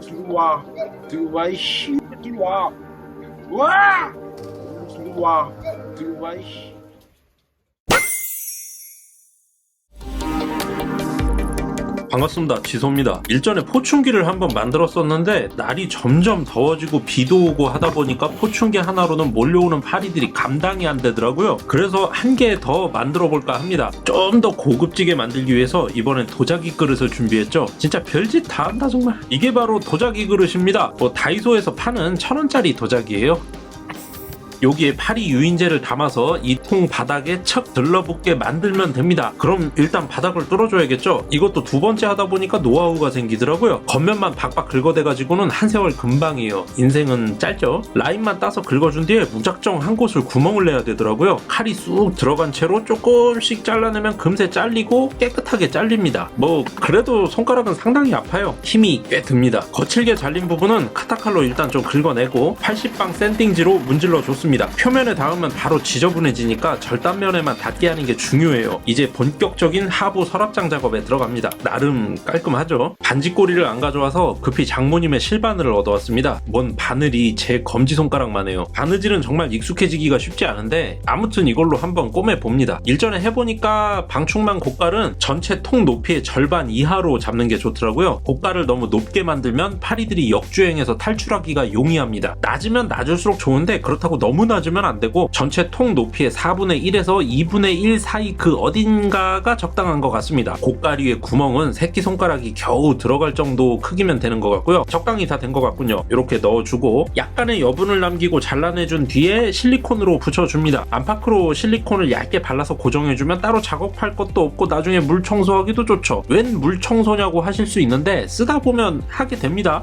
들어와 들어와 이씨 들 반갑습니다. 지소입니다. 일전에 포춘기를 한번 만들었었는데 날이 점점 더워지고 비도 오고 하다 보니까 포춘기 하나로는 몰려오는 파리들이 감당이 안 되더라고요. 그래서 한 개 더 만들어 볼까 합니다. 좀 더 고급지게 만들기 위해서 이번엔 도자기 그릇을 준비했죠. 진짜 별짓 다 한다 정말. 이게 바로 도자기 그릇입니다. 뭐 다이소에서 파는 천 원짜리 도자기예요. 여기에 파리 유인제를 담아서 이 통 바닥에 척 들러붙게 만들면 됩니다. 그럼 일단 바닥을 뚫어줘야겠죠? 이것도 두 번째 하다 보니까 노하우가 생기더라고요. 겉면만 박박 긁어대가지고는 한 세월 금방이에요. 인생은 짧죠? 라인만 따서 긁어준 뒤에 무작정 한 곳을 구멍을 내야 되더라고요. 칼이 쑥 들어간 채로 조금씩 잘라내면 금세 잘리고 깨끗하게 잘립니다. 뭐 그래도 손가락은 상당히 아파요. 힘이 꽤 듭니다. 거칠게 잘린 부분은 카타칼로 일단 좀 긁어내고 80방 샌딩지로 문질러 줬습니다. 표면에 닿으면 바로 지저분해지니까 절단면에만 닿게 하는 게 중요해요. 이제 본격적인 하부 서랍장 작업에 들어갑니다. 나름 깔끔하죠? 반지꼬리를 안 가져와서 급히 장모님의 실바늘을 얻어왔습니다. 뭔 바늘이 제 검지손가락만 해요. 바느질은 정말 익숙해지기가 쉽지 않은데 아무튼 이걸로 한번 꼬매 봅니다. 일전에 해보니까 방충망 고깔은 전체 통 높이의 절반 이하로 잡는 게 좋더라고요. 고깔을 너무 높게 만들면 파리들이 역주행해서 탈출하기가 용이합니다. 낮으면 낮을수록 좋은데 그렇다고 너무 낮으면 안 되고 전체 통 높이의 4분의 1에서 2분의 1 사이 그 어딘가가 적당한 것 같습니다. 위에 구멍은 새끼손가락이 겨우 들어갈 정도 크기면 되는 것 같고요. 적당히 다 된 것 같군요. 이렇게 넣어주고 약간의 여분을 남기고 잘라내준 뒤에 실리콘으로 붙여줍니다. 안파크로 실리콘을 얇게 발라서 고정해주면 따로 작업할 것도 없고 나중에 물 청소하기도 좋죠. 웬 물 청소냐고 하실 수 있는데 쓰다 보면 하게 됩니다.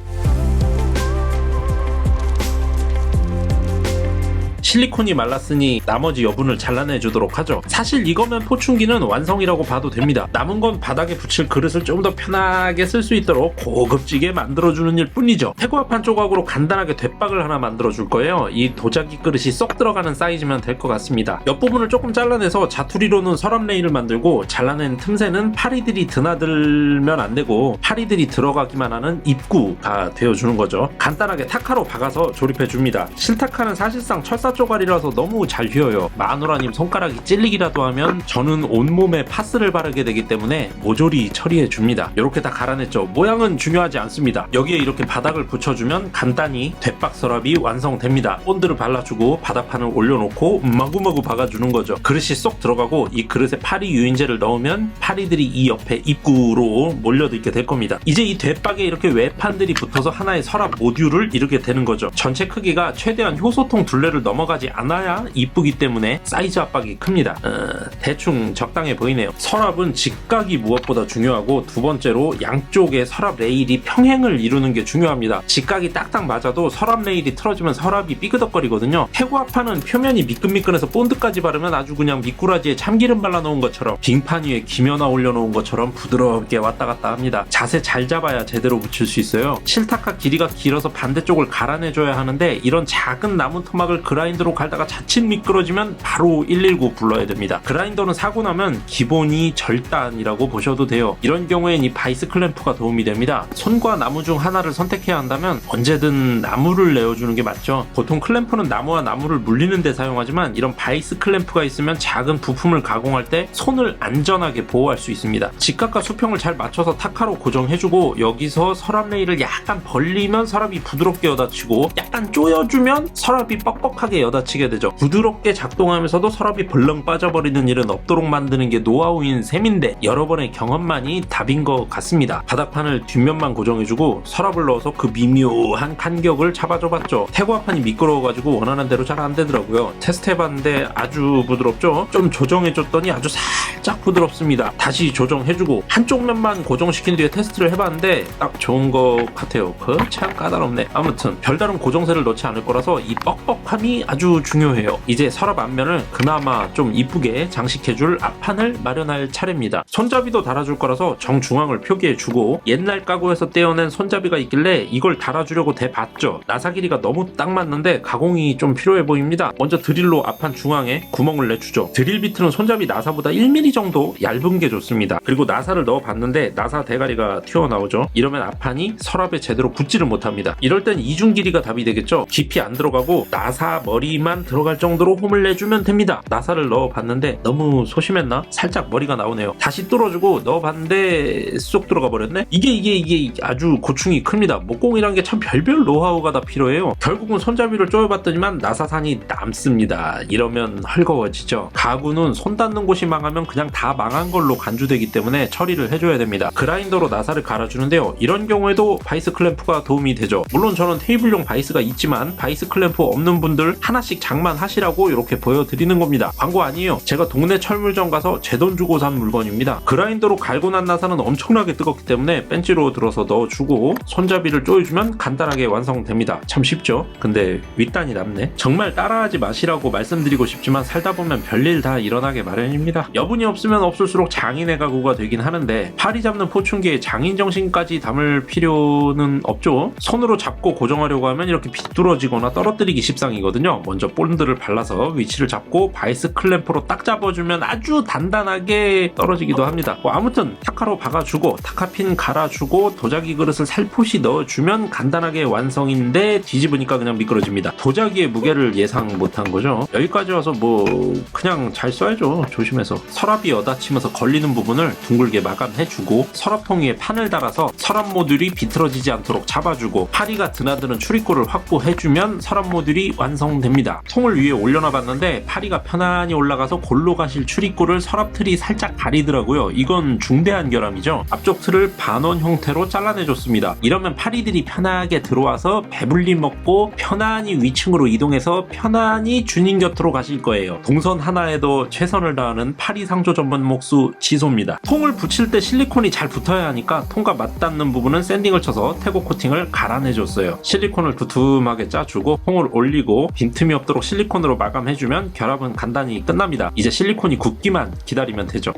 실리콘이 말랐으니 나머지 여분을 잘라내 주도록 하죠. 사실 이거면 포춘기는 완성이라고 봐도 됩니다. 남은 건 바닥에 붙일 그릇을 좀 더 편하게 쓸 수 있도록 고급지게 만들어주는 일 뿐이죠. 태고합한 조각으로 간단하게 돛박을 하나 만들어줄 거예요. 이 도자기 그릇이 쏙 들어가는 사이즈면 될 것 같습니다. 옆부분을 조금 잘라내서 자투리로는 서랍 레일을 만들고 잘라낸 틈새는 파리들이 드나들면 안 되고 파리들이 들어가기만 하는 입구가 되어주는 거죠. 간단하게 타카로 박아서 조립해 줍니다. 실타카는 사실상 철사 쪼가리라서 너무 잘 휘어요. 마누라님 손가락이 찔리기라도 하면 저는 온몸에 파스를 바르게 되기 때문에 모조리 처리해 줍니다. 이렇게 다 갈아냈죠. 모양은 중요하지 않습니다. 여기에 이렇게 바닥을 붙여주면 간단히 돛박 서랍이 완성됩니다. 본드를 발라주고 바닥판을 올려놓고 마구마구 박아주는 거죠. 그릇이 쏙 들어가고 이 그릇에 파리 유인제를 넣으면 파리들이 이 옆에 입구로 몰려들게 될 겁니다. 이제 이 돛박에 이렇게 외판들이 붙어서 하나의 서랍 모듈을 이루게 되는 거죠. 전체 크기가 최대한 효소통 둘레를 넘어 가지 않아야 이쁘기 때문에 사이즈 압박이 큽니다. 어, 대충 적당해 보이네요. 서랍은 직각이 무엇보다 중요하고 두 번째로 양쪽에 서랍 레일이 평행을 이루는 게 중요합니다. 직각이 딱딱 맞아도 서랍 레일이 틀어지면 서랍이 삐그덕거리거든요. 태고합판은 표면이 미끈미끈해서 본드까지 바르면 아주 그냥 미꾸라지에 참기름 발라놓은 것처럼 빙판 위에 김연아 올려놓은 것처럼 부드럽게 왔다 갔다 합니다. 자세 잘 잡아야 제대로 붙일 수 있어요. 실타카 길이가 길어서 반대쪽을 갈아내줘야 하는데 이런 작은 나무 토막을 그라인 더로 갈다가 자칫 미끄러지면 바로 119 불러야 됩니다. 그라인더는 사고 나면 기본이 절단이라고 보셔도 돼요. 이런 경우엔 이 바이스 클램프가 도움이 됩니다. 손과 나무 중 하나를 선택해야 한다면 언제든 나무를 내어주는 게 맞죠. 보통 클램프는 나무와 나무를 물리는 데 사용하지만 이런 바이스 클램프가 있으면 작은 부품을 가공할 때 손을 안전하게 보호할 수 있습니다. 직각과 수평을 잘 맞춰서 타카로 고정해주고 여기서 서랍 레일을 약간 벌리면 서랍이 부드럽게 여닫히고 약간 조여주면 서랍이 뻑뻑하게 여닫히게 되죠. 부드럽게 작동하면서도 서랍이 벌렁 빠져버리는 일은 없도록 만드는 게 노하우인 셈인데 여러 번의 경험만이 답인 것 같습니다. 바닥판을 뒷면만 고정해주고 서랍을 넣어서 그 미묘한 간격을 잡아줘봤죠. 태고합판이 미끄러워가지고 원하는 대로 잘 안 되더라고요. 테스트해봤는데 아주 부드럽죠. 좀 조정해줬더니 아주 살짝 부드럽습니다. 다시 조정해주고 한쪽 면만 고정시킨 뒤에 테스트를 해봤는데 딱 좋은 것 같아요. 그참 까다롭네. 아무튼 별다른 고정세를 넣지 않을 거라서 이 뻑뻑함이 아주 아주 중요해요. 이제 서랍 앞면을 그나마 좀 이쁘게 장식해줄 앞판을 마련할 차례입니다. 손잡이도 달아줄 거라서 정중앙을 표기해주고 옛날 가구에서 떼어낸 손잡이가 있길래 이걸 달아주려고 대봤죠. 나사 길이가 너무 딱 맞는데 가공이 좀 필요해 보입니다. 먼저 드릴로 앞판 중앙에 구멍을 내주죠. 드릴 비트는 손잡이 나사보다 1mm 정도 얇은 게 좋습니다. 그리고 나사를 넣어봤는데 나사 대가리가 튀어나오죠. 이러면 앞판이 서랍에 제대로 붙지를 못합니다. 이럴 땐 이중 길이가 답이 되겠죠. 깊이 안 들어가고 나사 머리 만 들어갈 정도로 홈을 내주면 됩니다. 나사를 넣어봤는데 너무 소심했나? 살짝 머리가 나오네요. 다시 뚫어주고 넣어봤는데 쏙 들어가 버렸네. 이게 이게 이게 아주 고충이 큽니다. 목공이란 게 참 별별 노하우가 다 필요해요. 결국은 손잡이를 쪼여봤더니만 나사산이 남습니다. 이러면 헐거워지죠. 가구는 손 닿는 곳이 망하면 그냥 다 망한 걸로 간주되기 때문에 처리를 해줘야 됩니다. 그라인더로 나사를 갈아주는데요. 이런 경우에도 바이스 클램프가 도움이 되죠. 물론 저는 테이블용 바이스가 있지만 바이스 클램프 없는 분들 하나 씩 장만하시라고 이렇게 보여드리는 겁니다. 광고 아니에요. 제가 동네 철물점 가서 제 돈 주고 산 물건입니다. 그라인더로 갈고 난 나사는 엄청나게 뜨겁기 때문에 벤치로 들어서 넣어주고 손잡이를 조여주면 간단하게 완성됩니다. 참 쉽죠? 근데 윗단이 남네. 정말 따라하지 마시라고 말씀드리고 싶지만 살다 보면 별일 다 일어나게 마련입니다. 여분이 없으면 없을수록 장인의 가구가 되긴 하는데 팔이 잡는 포춘기에 장인 정신까지 담을 필요는 없죠. 손으로 잡고 고정하려고 하면 이렇게 비뚤어지거나 떨어뜨리기 십상이거든요. 먼저 본드를 발라서 위치를 잡고 바이스 클램프로 딱 잡아주면 아주 단단하게 떨어지기도 합니다. 뭐 아무튼 타카로 박아주고 타카핀 갈아주고 도자기 그릇을 살포시 넣어주면 간단하게 완성인데 뒤집으니까 그냥 미끄러집니다. 도자기의 무게를 예상 못한 거죠. 여기까지 와서 뭐 그냥 잘 써야죠. 조심해서 서랍이 여닫히면서 걸리는 부분을 둥글게 마감해주고 서랍통 위에 판을 달아서 서랍 모듈이 비틀어지지 않도록 잡아주고 파리가 드나드는 출입구를 확보해주면 서랍 모듈이 완성됩니다. 통을 위에 올려놔 봤는데 파리가 편안히 올라가서 골로 가실 출입구를 서랍 틀이 살짝 가리더라고요. 이건 중대한 결함이죠. 앞쪽 틀을 반원 형태로 잘라내줬습니다. 이러면 파리들이 편하게 들어와서 배불리 먹고 편안히 위층으로 이동해서 편안히 주님 곁으로 가실 거예요. 동선 하나에도 최선을 다하는 파리 상조 전문 목수 지소입니다. 통을 붙일 때 실리콘이 잘 붙어야 하니까 통과 맞닿는 부분은 샌딩을 쳐서 태고 코팅을 갈아내줬어요. 실리콘을 두툼하게 짜주고 통을 올리고 빈틈 이 없도록 실리콘으로 마감해주면 결합은 간단히 끝납니다. 이제 실리콘이 굳기만 기다리면 되죠.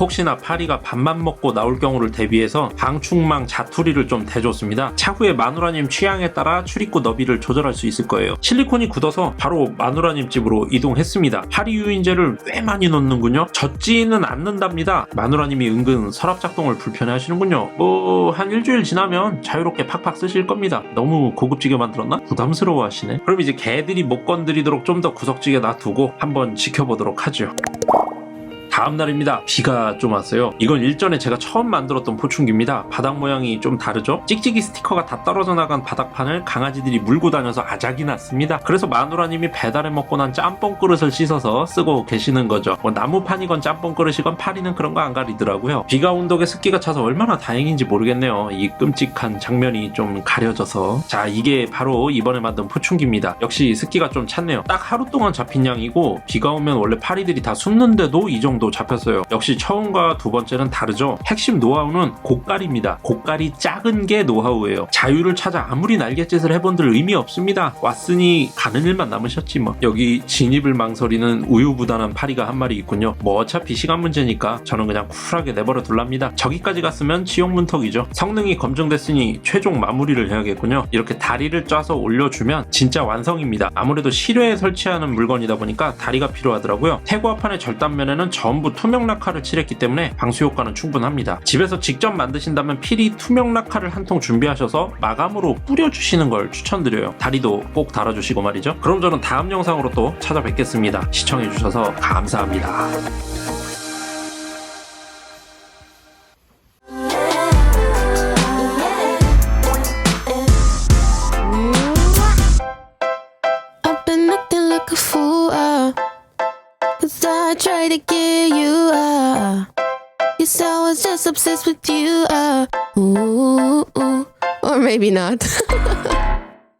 혹시나 파리가 밥만 먹고 나올 경우를 대비해서 방충망 자투리를 좀 대줬습니다. 차후에 마누라님 취향에 따라 출입구 너비를 조절할 수 있을 거예요. 실리콘이 굳어서 바로 마누라님 집으로 이동했습니다. 파리 유인제를 꽤 많이 넣는군요. 젖지는 않는답니다. 마누라님이 은근 서랍 작동을 불편해 하시는군요. 뭐 한 일주일 지나면 자유롭게 팍팍 쓰실 겁니다. 너무 고급지게 만들었나? 부담스러워 하시네. 그럼 이제 개들이 못 건드리도록 좀 더 구석지게 놔두고 한번 지켜보도록 하죠. 다음 날입니다. 비가 좀 왔어요. 이건 일전에 제가 처음 만들었던 포춘기입니다. 바닥 모양이 좀 다르죠? 찍찍이 스티커가 다 떨어져 나간 바닥판을 강아지들이 물고 다녀서 아작이 났습니다. 그래서 마누라님이 배달해 먹고 난 짬뽕 그릇을 씻어서 쓰고 계시는 거죠. 뭐 나무판이건 짬뽕 그릇이건 파리는 그런 거 안 가리더라고요. 비가 온 덕에 습기가 차서 얼마나 다행인지 모르겠네요. 이 끔찍한 장면이 좀 가려져서. 자, 이게 바로 이번에 만든 포춘기입니다. 역시 습기가 좀 찼네요. 딱 하루 동안 잡힌 양이고 비가 오면 원래 파리들이 다 숨는데도 이 정도 잡혔어요. 역시 처음과 두 번째는 다르죠. 핵심 노하우는 고깔입니다. 고깔이 작은 게 노하우예요. 자유를 찾아 아무리 날갯짓을 해본들 의미 없습니다. 왔으니 가는 일만 남으셨지 뭐. 여기 진입을 망설이는 우유부단한 파리가 한 마리 있군요. 뭐 어차피 시간 문제니까 저는 그냥 쿨하게 내버려 둘랍니다. 저기까지 갔으면 지옥 문턱이죠. 성능이 검증됐으니 최종 마무리를 해야겠군요. 이렇게 다리를 짜서 올려주면 진짜 완성입니다. 아무래도 실외에 설치하는 물건이다 보니까 다리가 필요하더라고요. 태고화판의 절단면에는 전부 투명 라카를 칠했기 때문에 방수 효과는 충분합니다. 집에서 직접 만드신다면 필히 투명 라카를 한 통 준비하셔서 마감으로 뿌려주시는 걸 추천드려요. 다리도 꼭 달아주시고 말이죠. 그럼 저는 다음 영상으로 또 찾아뵙겠습니다. 시청해주셔서 감사합니다. Tried to get you. Uh, Guess I was just obsessed with you. Uh, ooh, ooh, or maybe not.